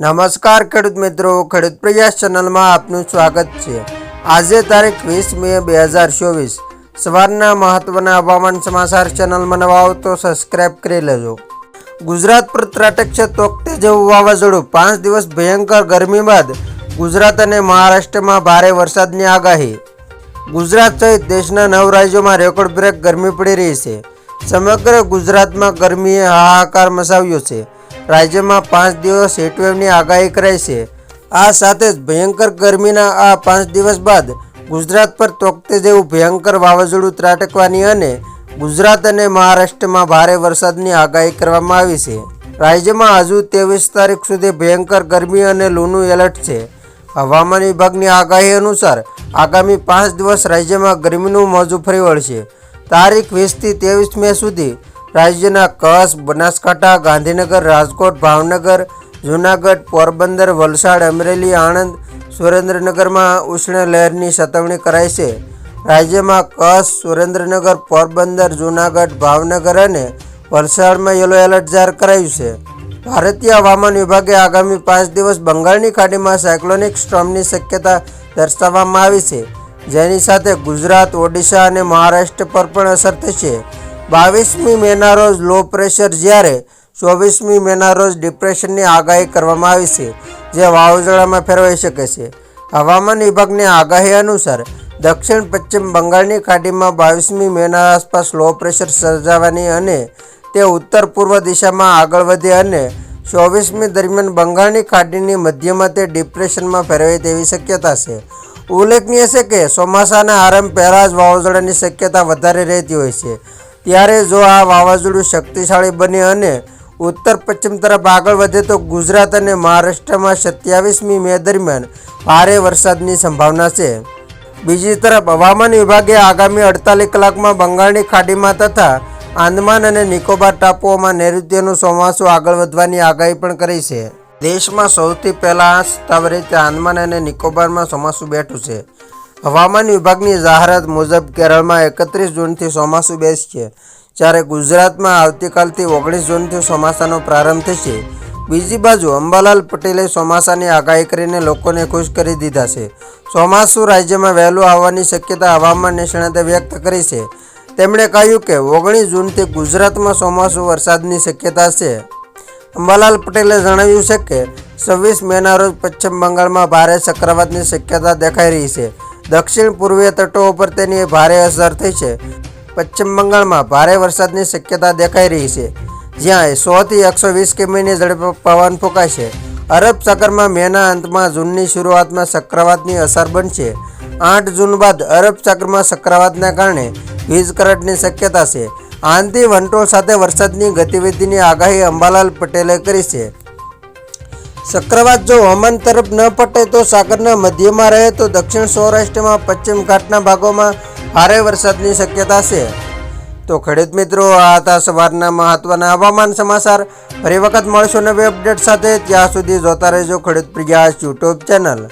નમસ્કાર ખેડૂત મિત્રો, ખેડૂત પ્રયાસ ચેનલમાં આપનું સ્વાગત છે. આજે તારીખ વીસ મે બે હજાર ચોવીસ. સવારના મહત્વના હવામાન સમાચાર ચેનલમાં નવા આવો તો સબસ્ક્રાઇબ કરી લેજો. ગુજરાત પર ત્રાટક છે તોકતે જેવું વાવાઝોડું. પાંચ દિવસ ભયંકર ગરમી બાદ ગુજરાત અને મહારાષ્ટ્રમાં ભારે વરસાદની આગાહી. ગુજરાત સહિત દેશના નવ રાજ્યોમાં રેકોર્ડ બ્રેક ગરમી પડી રહી છે. સમગ્ર ગુજરાતમાં ગરમીએ હાહાકાર મચાવ્યો છે. રાજ્યમાં પાંચ દિવસ હીટવેવની આગાહી કરાઈ છે. આ સાથે જ ભયંકર ગરમીના આ પાંચ દિવસ બાદ ગુજરાત પર તોકતે જેવું ભયંકર વાવાઝોડું ત્રાટકવાની અને ગુજરાત અને મહારાષ્ટ્રમાં ભારે વરસાદની આગાહી કરવામાં આવી છે. રાજ્યમાં હજુ ત્રેવીસ તારીખ સુધી ભયંકર ગરમી અને લૂનું એલર્ટ છે. હવામાન વિભાગની આગાહી અનુસાર આગામી પાંચ દિવસ રાજ્યમાં ગરમીનું મોજું ફરી વળશે. તારીખ વીસથી ત્રેવીસ મે સુધી રાજ્યના કચ્છ, બનાસકાંઠા, ગાંધીનગર, રાજકોટ, ભાવનગર, જૂનાગઢ, પોરબંદર, વલસાડ, અમરેલી, આણંદ, સુરેન્દ્રનગરમાં ઉષ્ણ લહેરની ચેતવણી કરાઈ છે. રાજ્યમાં કચ્છ, સુરેન્દ્રનગર, પોરબંદર, જૂનાગઢ, ભાવનગર અને વલસાડમાં યલો એલર્ટ જાહેર કરાયું છે. ભારતીય હવામાન વિભાગે આગામી પાંચ દિવસ બંગાળની ખાડીમાં સાયક્લોનિક સ્ટ્રોમની શક્યતા દર્શાવવામાં આવી છે. જેની સાથે ગુજરાત, ઓડિશા અને મહારાષ્ટ્ર પર પણ અસર થશે. બાવીસમી મેના રોજ લો પ્રેશર જ્યારે ચોવીસમી મેના રોજ ડિપ્રેશનની આગાહી કરવામાં આવી છે, જે વાવાઝોડામાં ફેરવાઈ શકે છે. હવામાન વિભાગની આગાહી અનુસાર, દક્ષિણ પશ્ચિમ બંગાળની ખાડીમાં બાવીસમી મેના આસપાસ લો પ્રેશર સર્જાવાની અને તે ઉત્તર પૂર્વ દિશામાં આગળ વધે અને ચોવીસમી દરમિયાન બંગાળની ખાડીની મધ્યમાં તે ડિપ્રેશનમાં ફેરવાય તેવી શક્યતા છે. ઉલ્લેખનીય છે કે ચોમાસાના આરંભ પહેલાં જ વાવાઝોડાની શક્યતા વધારે રહેતી હોય છે. ત્યારે જો આ વાવાઝોડું શક્તિશાળી બને અને ઉત્તર પશ્ચિમ તરફ આગળ વધે તો ગુજરાત અને મહારાષ્ટ્રમાં સત્યાવીસમી મે દરમિયાન ભારે વરસાદની સંભાવના છે. બીજી તરફ હવામાન વિભાગે આગામી અડતાલીસ કલાકમાં બંગાળની ખાડીમાં તથા આંદમાન અને નિકોબાર ટાપુઓમાં નૈઋત્યનું ચોમાસું આગળ વધવાની આગાહી પણ કરી છે. દેશમાં સૌથી પહેલાં સ્થાવર આંદમાન અને નિકોબારમાં ચોમાસું બેઠું છે. હવામાન વિભાગની જાહેરાત મુજબ કેરળમાં એકત્રીસ જૂનથી ચોમાસું બેસશે જ્યારે ગુજરાતમાં આવતીકાલથી ઓગણીસ જૂનથી ચોમાસાનો પ્રારંભ થશે. બીજી બાજુ અંબાલાલ પટેલે ચોમાસાની આગાહી કરીને લોકોને ખુશ કરી દીધા છે. ચોમાસું રાજ્યમાં વહેલું આવવાની શક્યતા હવામાન નિષ્ણાતે વ્યક્ત કરી છે. તેમણે કહ્યું કે ઓગણીસ જૂનથી ગુજરાતમાં ચોમાસું વરસાદની શક્યતા છે. અંબાલાલ પટેલે જણાવ્યું છે કે છવ્વીસ મેના રોજ પશ્ચિમ બંગાળમાં ભારે ચક્રવાતની શક્યતા દેખાઈ રહી છે. દક્ષિણ પૂર્વીય તટો ઉપર તેની ભારે અસર થઈ છે. પશ્ચિમ બંગાળમાં ભારે વરસાદની શક્યતા દેખાઈ રહી છે, જ્યાં સોથી એકસો વીસ કિમીની ઝડપે પવન ફૂંકાશે અરબ સાગરમાં મેના અંતમાં જૂનની શરૂઆતમાં ચક્રવાતની અસર બનશે. આઠ જૂન બાદ અરબ સાગરમાં ચક્રવાતના કારણે વીજ કરંટની શક્યતા છે. આંધી વંટોળ સાથે વરસાદની ગતિવિધિની આગાહી અંબાલાલ પટેલે કરી છે. ચક્રવાત જો હવામાન તરફ ન પટે તો સાગરના મધ્યમાં રહે તો દક્ષિણ સૌરાષ્ટ્રમાં પશ્ચિમ ઘાટના ભાગોમાં ભારે વરસાદની શક્યતા છે. તો ખેડૂત મિત્રો, આ હતા સવારના મહત્વના હવામાન સમાચાર. ફરી વખત મળશો નવી અપડેટ સાથે. ત્યાં સુધી જોતા રહેજો ખેડૂત પ્રયાસ યુટ્યુબ ચેનલ.